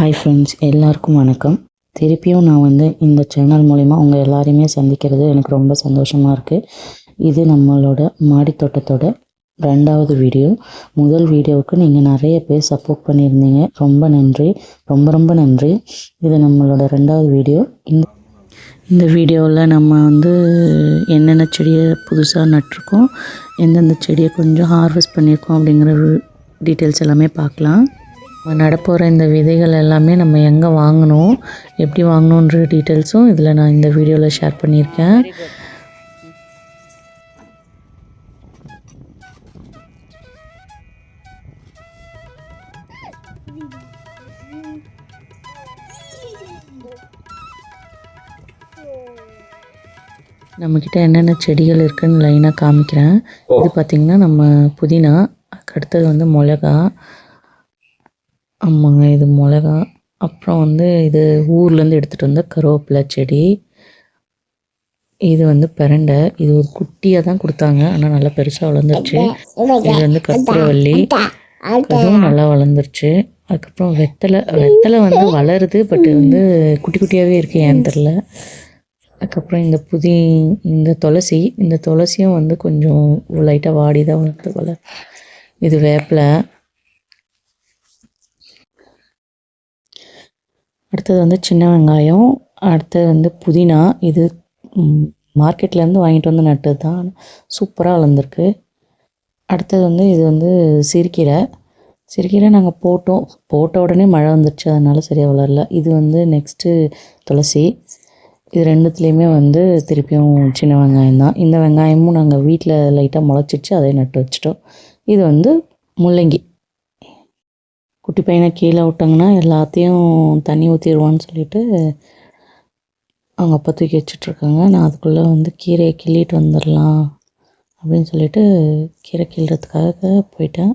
Hi friends எல்லாருக்கும் வணக்கம். திருப்பியும் நான் வந்து இந்த சேனல் மூலிமா உங்கள் எல்லாரையுமே சந்திக்கிறது எனக்கு ரொம்ப சந்தோஷமாக இருக்குது இது நம்மளோட மாடித்தோட்டத்தோட ரெண்டாவது வீடியோ முதல் வீடியோவுக்கு நீங்கள் நிறைய பேர் சப்போர்ட் பண்ணியிருந்தீங்க. ரொம்ப நன்றி. ரொம்ப ரொம்ப நன்றி. இது நம்மளோட ரெண்டாவது வீடியோ இந்த இந்த வீடியோவில் நம்ம வந்து என்னென்ன செடியை புதுசாக நட்டிருக்கோம் எந்தெந்த செடியை கொஞ்சம் ஹார்வெஸ்ட் பண்ணியிருக்கோம் அப்படிங்கிற டீட்டெயில்ஸ் எல்லாமே பார்க்கலாம். நடப்போகிற இந்த விதைகள் எல்லாமே நம்ம எங்கே வாங்கினோம் எப்படி வாங்கணுன்ற டீட்டெயில்ஸும் இதில் நான் இந்த வீடியோவில் ஷேர் பண்ணியிருக்கேன். நம்மக்கிட்ட என்னென்ன செடிகள் இருக்குன்னு லைனாக காமிக்கிறேன். இது பார்த்திங்கன்னா நம்ம புதினா அதுக்கு அடுத்தது வந்து மிளகா ஆமாங்க இது மிளகா. அப்புறம் வந்து இது ஊர்லேருந்து எடுத்துகிட்டு வந்த கருவேப்பிலை செடி. இது வந்து பிரண்டை. இது ஒரு குட்டியாக தான் கொடுத்தாங்க. ஆனால் நல்லா பெருசாக வளர்ந்துருச்சு. இது வந்து கற்பூரவள்ளி. அதுவும் நல்லா வளர்ந்துருச்சு. அதுக்கப்புறம் வெத்தலை. வெத்தலை வந்து வளருது பட் வந்து குட்டி குட்டியாகவே இருக்குது ஏன்னு தெரில அதுக்கப்புறம் இந்த புதி இந்த துளசி. இந்த துளசியும் வந்து கொஞ்சம் லைட்டாக வாடி தான் வளர்ந்து போல இது வேப்பிலை. அடுத்தது வந்து சின்ன வெங்காயம் அடுத்தது வந்து புதினா. இது மார்க்கெட்லேருந்து வாங்கிட்டு வந்து நட்டது தான். சூப்பராக வளர்ந்துருக்கு. அடுத்தது வந்து இது வந்து சிறுக்கீரை சிறுக்கீரை நாங்கள் போட்டோம். போட்ட உடனே மழை வந்துருச்சு. அதனால் சரியாக வளரல. இது வந்து நெக்ஸ்ட்டு துளசி. இது ரெண்டுத்துலேயுமே வந்து திருப்பியும் சின்ன வெங்காயம் தான். இந்த வெங்காயமும் நாங்கள் வீட்டில் லைட்டாக முளைச்சிச்சு அதை நட்டு வச்சிட்டோம். இது வந்து முள்ளங்கி. குட்டி பையனை கீழே விட்டாங்கன்னா எல்லாத்தையும் தண்ணி ஊற்றிடுவான்னு சொல்லிட்டு அவங்க அப்பா தூக்கி வச்சிட்ருக்காங்க. நான் அதுக்குள்ளே வந்து கீரையை கிள்ளிட்டு வந்துடலாம் அப்படின்னு சொல்லிட்டு கீரை கிள்றதுக்காக போயிட்டேன்.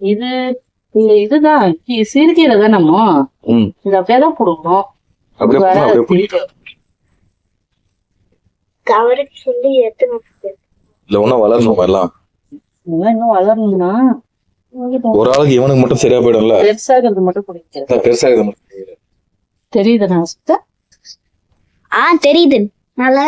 இது இது இதுதான் கி- சிறுகீரை தான் நம்ம ம். இது அப்படியே தான் போடணும் அப்படியே வர போனா அப்படியே புடி. கவருக்கு சொல்லி எடுத்து இல்ல ஒன்னும் வளரணும் எல்லாம் இதெல்லாம் இன்னும் வளரணும்னா ஒரு ஆளுக்கு இவனுக்கு மட்டும் சரியா போயிடும்ல. பெருசாகிறது மட்டும் பிடிக்கிறது அதான் பெருசா இருக்குது மட்டும். தெரியுது நான் சுத்த ஆ தெரியுது. நல்லா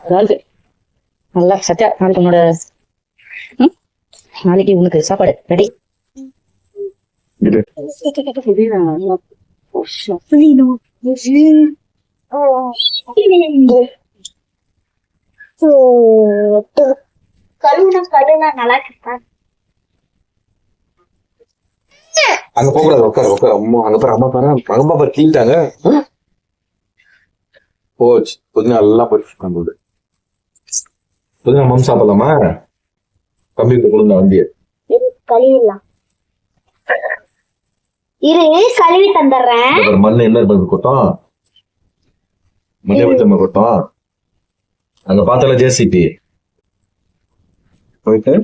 அதாவது நல்லா சத்யா நாளைக்கு உன்னோட? நாளைக்கு உனக்கு சாப்பாடு ரெடி. கழுவுனா கழுவுனா நல்லா இருக்கா அங்க போக கூடாது உட்காரு உட்காரு. அம்மா அங்க பாரு அம்மா பாரு. அம்மா பாரு கீழ்ட்டாங்க போச்சு. புதினா நல்லா பறிச்சு பண்ணுது புதினா மம் சாப்பிடலாமா? கம்பி கொடுங்க வண்டியை. கழுவிடலாம். இரு கழுவி தந்துடுறேன். மண்ணு என்ன இருக்கு கொட்டம். மண்ணை வச்ச கொட்டம்? அங்க பார்த்தால ஜேசிபி போயிட்டு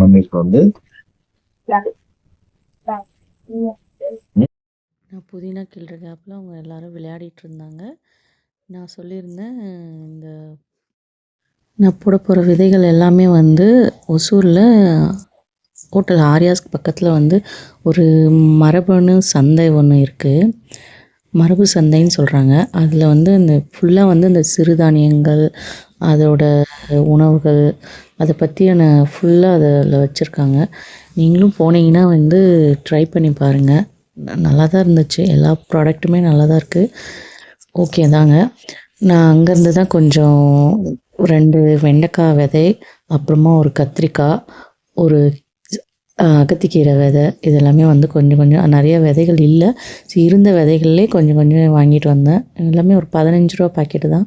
மண் இப்போ வந்து. நான் புதினா கிள்ற கேப்பில் அவங்க எல்லாரும் விளையாடிட்டு இருந்தாங்க. நான் சொல்லியிருந்தேன் இந்த நான் போட போகிற விதைகள் எல்லாமே வந்து ஒசூரில் ஹோட்டல் ஆரியாஸ்க்கு பக்கத்தில் வந்து ஒரு மரபணு சந்தை ஒன்று இருக்குது மரபு சந்தைன்னு சொல்கிறாங்க அதில் வந்து இந்த ஃபுல்லாக வந்து இந்த சிறுதானியங்கள் அதோட உணவுகள் அதை பற்றியான ஃபுல்லாக அதில் வச்சுருக்காங்க. நீங்களும் போனீங்கன்னா வந்து ட்ரை பண்ணி பாருங்கள் நல்லா தான் இருந்துச்சு. எல்லா ப்ராடக்ட்டுமே நல்லா தான் இருக்குது ஓகே தாங்க. நான் அங்கேருந்து தான் கொஞ்சம் ரெண்டு வெண்டைக்காய் விதை அப்புறமா ஒரு கத்திரிக்காய் ஒரு அகத்திக்கீரை விதை இதெல்லாமே வந்து கொஞ்சம் கொஞ்சம் நிறைய விதைகள் இல்லை. ஸோ இருந்த விதைகள்லே கொஞ்சம் கொஞ்சம் வாங்கிட்டு வந்தேன். எல்லாமே ஒரு பதினஞ்சு ரூபா பாக்கெட்டு தான்.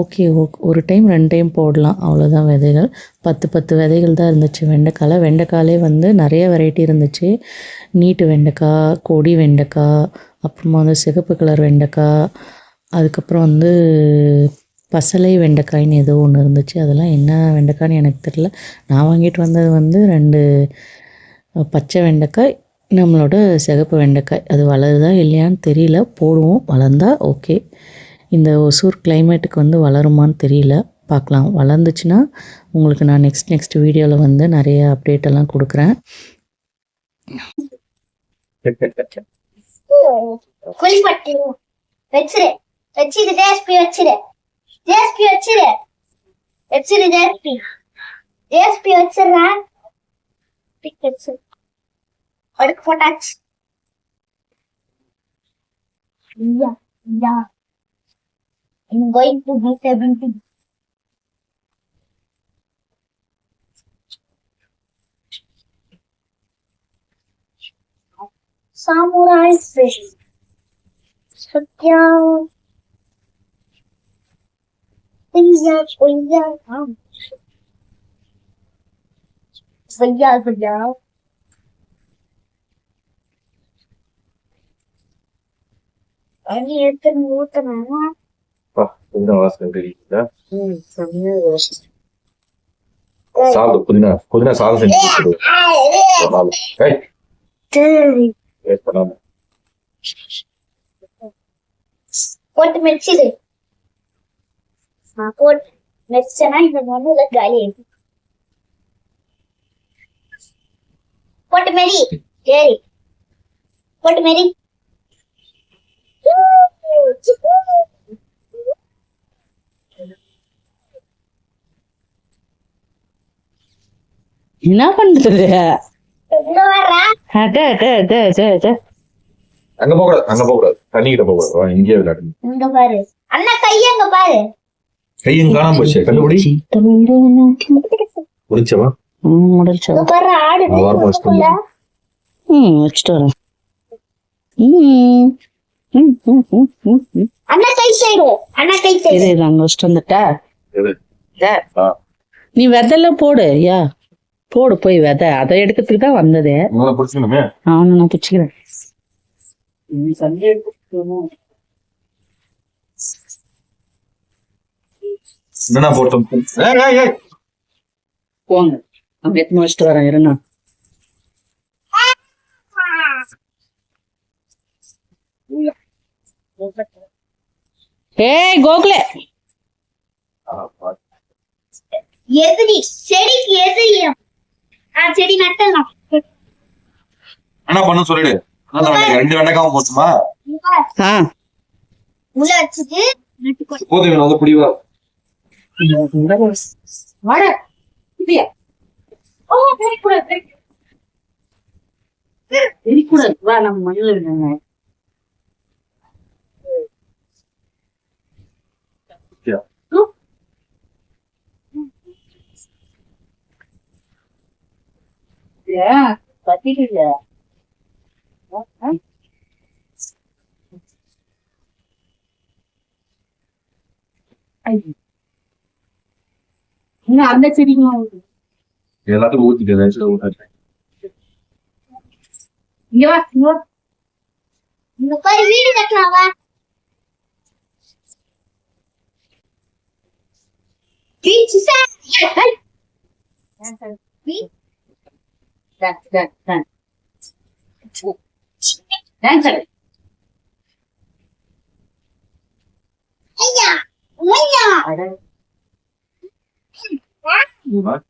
ஓகே ஓக் ஒரு டைம் ரெண்டு டைம் போடலாம். அவ்வளோதான் விதைகள். பத்து பத்து விதைகள் தான் இருந்துச்சு. வெண்டைக்காயில் வெண்டைக்காலே வந்து நிறைய வெரைட்டி இருந்துச்சு. நீட்டு வெண்டைக்காய் கொடி வெண்டைக்காய் அப்புறமா வந்து சிகப்பு கலர் வெண்டைக்காய் அதுக்கப்புறம் வந்து பசலை வெண்டைக்காய்னு ஏதோ ஒன்று இருந்துச்சு. அதெல்லாம் என்ன வெண்டைக்காய்னு எனக்கு தெரில நான் வாங்கிட்டு வந்தது வந்து ரெண்டு பச்சை வெண்டைக்காய் நம்மளோட சிகப்பு வெண்டைக்காய். அது வளருதா இல்லையான்னு தெரியல. போடுவோம். வளர்ந்தா ஓகே இந்த ஒசூர் கிளைமேட்டுக்கு வந்து வளருமான்னு தெரியல. பார்க்கலாம். வளர்ந்துச்சுன்னா உங்களுக்கு நான் நெக்ஸ்ட் நெக்ஸ்ட் வீடியோவில் வந்து நிறைய அப்டேட் எல்லாம் கொடுக்குறேன். குளிப்பட்டு. வச்சிரு. வச்சிரு ஜேஸ்பி வச்சிரு. ஜேஸ்பி வச்சிரு. வச்சிரு வச்சிடுறேன். pixel or contacts. Yeah, yeah. I'm going to be 17. Samurai fish. Yeah. Things are going down. Pizza. தண்ணி எடுத்து ஊத்தணும் அப்பா, புதினா வாசனை எப்படி இருக்குதா? சாதம் புதினா புதினா சாதம் செஞ்சு கொடுத்துரு. ஒரு நாள். ஏய், சரி waste பண்ணாம. போட்டு மெச்சிடு நான் போட்டு மெச்சனா இந்த மண்ணுல காலி ஆயிடும். போட்டு மெரி. சரி போட்டு மெரி. என்ன அட அங்க போக கூடாது அங்க போக கூடாது தண்ணி கிட்ட போக கூடாது வா, இங்கேயே விளையாடுங்க. இங்க பாரு. அண்ணா கைய அங்க பாரு? கையும் காணாம போச்சு? கண்டுபிடி. முடிச்சவா எது இதா. ஆ. நீ விதையெல்லாம் போடு யா. போடு போய் விதை. அதை எடுக்கிறதுக்கு தான் வந்தது. அவனை நான் பிடிச்சிக்கிறேன். போட்டோம். போங்க. அங்கே எத்தனை வச்சுட்டு வரேன் இருண்ணா ஏய் கோகுலே. எதிரி செடிக்கு எதிரியும் ஆ செடி நட்டலாம் என்ன பண்ணு சொல்லிடு? ரெண்டு வெண்டைக்காவும் போச்சுமா ஆ உள்ள வச்சுட்டு போதும் வந்து புடிவா வாட ஓ தெரியக்கூடாது வா நம்ம மண்ணில் இருக்காங்க பத்திக்கல இன்னும் அந்த செடிங்களும் எல்லாத்துக்கும் ஊத்திட்டு தயவுசெய்து ஊத்தாதீங்க. இங்க வா இங்க வா இங்க பாரு வீடு கட்டலாம் வா beach sir dance dance dance dance ஆடு ஐயா ஐயா அட ஏய், என்ன செய்யறது? அகத்திக்கீரை ஒரு இதெல்லாம் அப்படியே. அவ்வளவுதான். இங்க பாருங்க, இங்க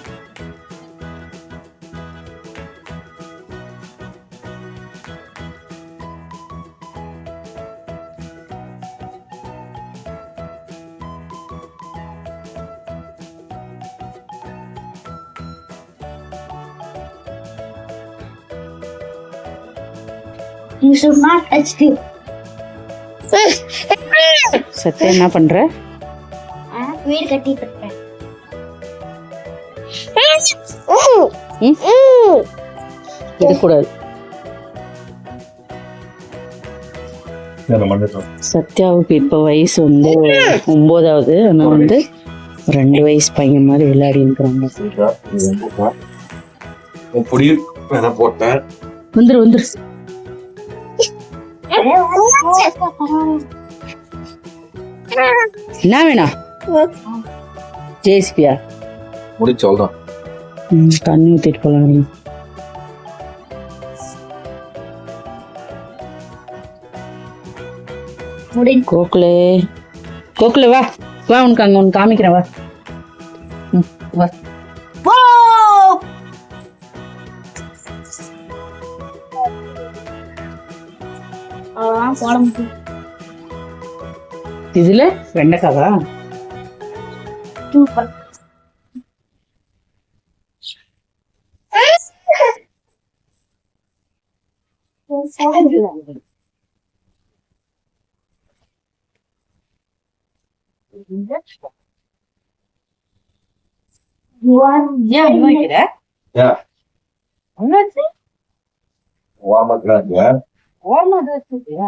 You should not touch it. Sathya என்ன பண்ற? வீடு கட்டிட்டு இருக்கேன். இருக்கக்கூடாது. சத்யாவுக்கு இப்போ வயசு வந்து ஒம்போதாவது. ஆனால் வந்து ரெண்டு வயசு பையன் மாதிரி விளையாடி இருக்கிறாங்க. வந்துரு வந்துரு. என்ன வேணாம் ஜேசிபியா முடிச்சு அவ்வளோதான் ம், தண்ணி ஊற்றிட்டு போகலாம் முடிஞ்சு கோகுலே. கோகுலே வா. வா உனக்கு அங்கே ஒன்று காமிக்கிறேன் வா. வா. அவ்வளோதான் போட முடியும் இதுல வெண்டைக்காவா சூப்பர் ஏன் இன்னும் வைக்கிற ஏன் வாமக்காங்க அதுல விதை போட்டாங்க ரொம்ப பேசிக் மட்டும் எடுத்து சொல்றேன் சத்யா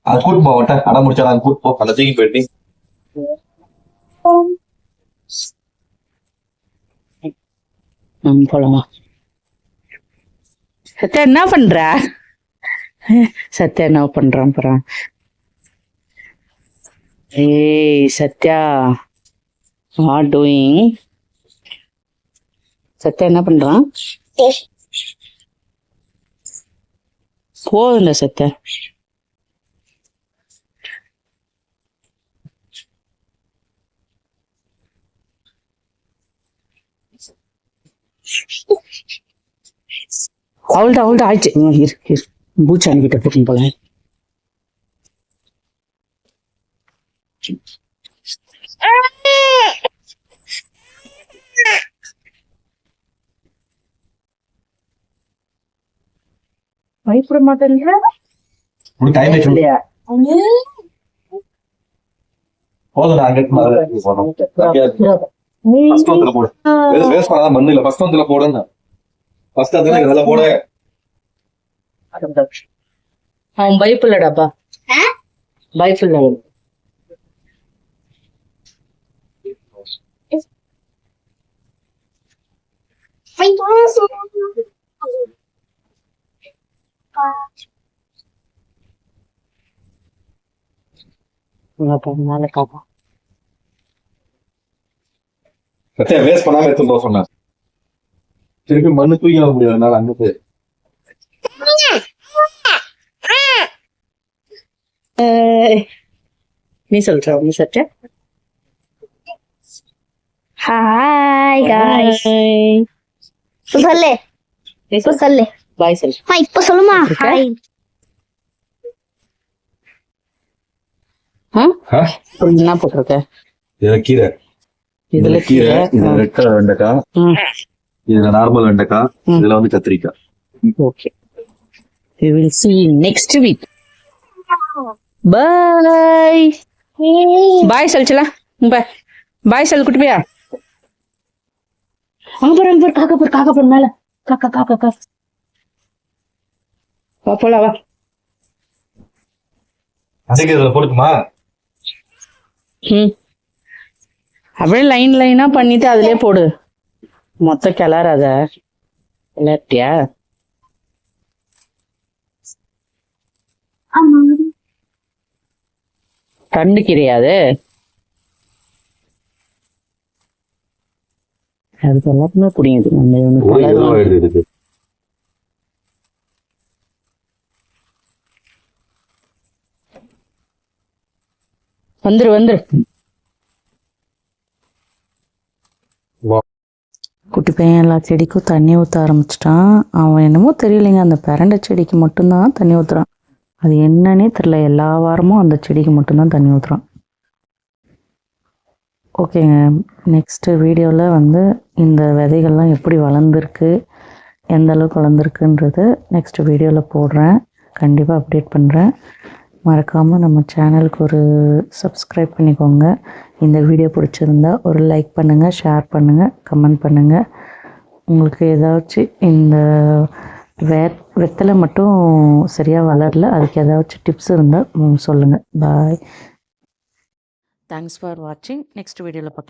அது கூட்டு போவட்ட அடம் முடிச்சா நான் கூட்டு போ அந்த தூக்கி போயிட்டு போலாமா? சத்யா என்ன பண்ற? சத்யா என்ன பண்றான் போறான்? ஏய் சத்யா. வாட் டூயிங் சத்யா என்ன பண்றான்? போதும்ல சத்யா. அவள்தான் அவள்தான் ஆயிடுச்சு ம், இரு இரு பூச்சாணி கிட்ட போகும் போல பயப்பட மாட்டேங்கிற ஒரு டைம் ஆச்சு இல்லையா போதும் நான் அங்க போனோம் ஃபர்ஸ்ட் வந்துல போடு. வேஸ்ட் பண்ணாத மண்ணு இல்ல ஃபர்ஸ்ட் வந்துல போடுன்னு. ஃபர்ஸ்ட் அதுல இதெல்லாம் போட. அவன் வேஸ்ட் பண்ணாம எடுத்து போக சொன்னேன் திருப்பி மண்ணு தூக்கி வர முடியாதுனால அங்க போய். நீ சொல்ற நீ சட்ட. ஹாய் காய்ஸ் சொல்லு. இப்போ சொல்லு. பாய் சொல் அம்மா இப்போ சொல்லுமா? ஹாய் என்ன போட்டிருக்க? இதுல கீரை. இதுல கீரை இதுல ரெட் கலர் வெண்டைக்காய் இதுல நார்மல் வெண்டைக்காய். இதுல வந்து கத்திரிக்காய். Okay. We will see next week. Bye. Bye சொல்லுச்சலா bye bye சொல்லு குட்டி பையா. அங்க பாரு அங்க பாரு. காக்கா பாரு காக்கா பாரு மேல. காக்கா காக்கா காக்கா. வா போலாம் வா. அதுக்கு இதுல போட்டுக்குமா? ம். அப்படியே லைன் லைனா பண்ணிட்டு அதுலயே போடு. மொத்த கிளறாத ஆமா தண்டு கீரையாது அதுக்கு எல்லாத்துமே புரியுது நம்ம வந்துரு வந்துரு. குட்டி பையன் எல்லா செடிக்கும் தண்ணி ஊற்ற ஆரம்பிச்சிட்டான். அவன் என்னமோ தெரியலைங்க அந்த பிரண்டை செடிக்கு மட்டும்தான் தண்ணி ஊற்றுறான் அது என்னன்னே தெரில எல்லா வாரமும் அந்த செடிக்கு மட்டும்தான் தண்ணி ஊற்றுறான் ஓகேங்க நெக்ஸ்ட்டு வீடியோவில் வந்து இந்த விதைகள்லாம் எப்படி வளர்ந்துருக்கு எந்த அளவுக்கு வளர்ந்துருக்குன்றது நெக்ஸ்ட் வீடியோவில் போடுறேன். கண்டிப்பாக அப்டேட் பண்ணுறேன் மறக்காமல் நம்ம சேனலுக்கு ஒரு சப்ஸ்கிரைப் பண்ணிக்கோங்க. இந்த வீடியோ பிடிச்சிருந்தா ஒரு லைக் பண்ணுங்கள் ஷேர் பண்ணுங்கள் கமெண்ட் பண்ணுங்கள் உங்களுக்கு ஏதாச்சும் இந்த வே வெத்தலை மட்டும் சரியாக வளரல அதுக்கு ஏதாச்சும் டிப்ஸ் இருந்தால் சொல்லுங்கள் பாய் தேங்க்ஸ் ஃபார் வாட்சிங் நெக்ஸ்ட் வீடியோவில் பார்க்கலாம்.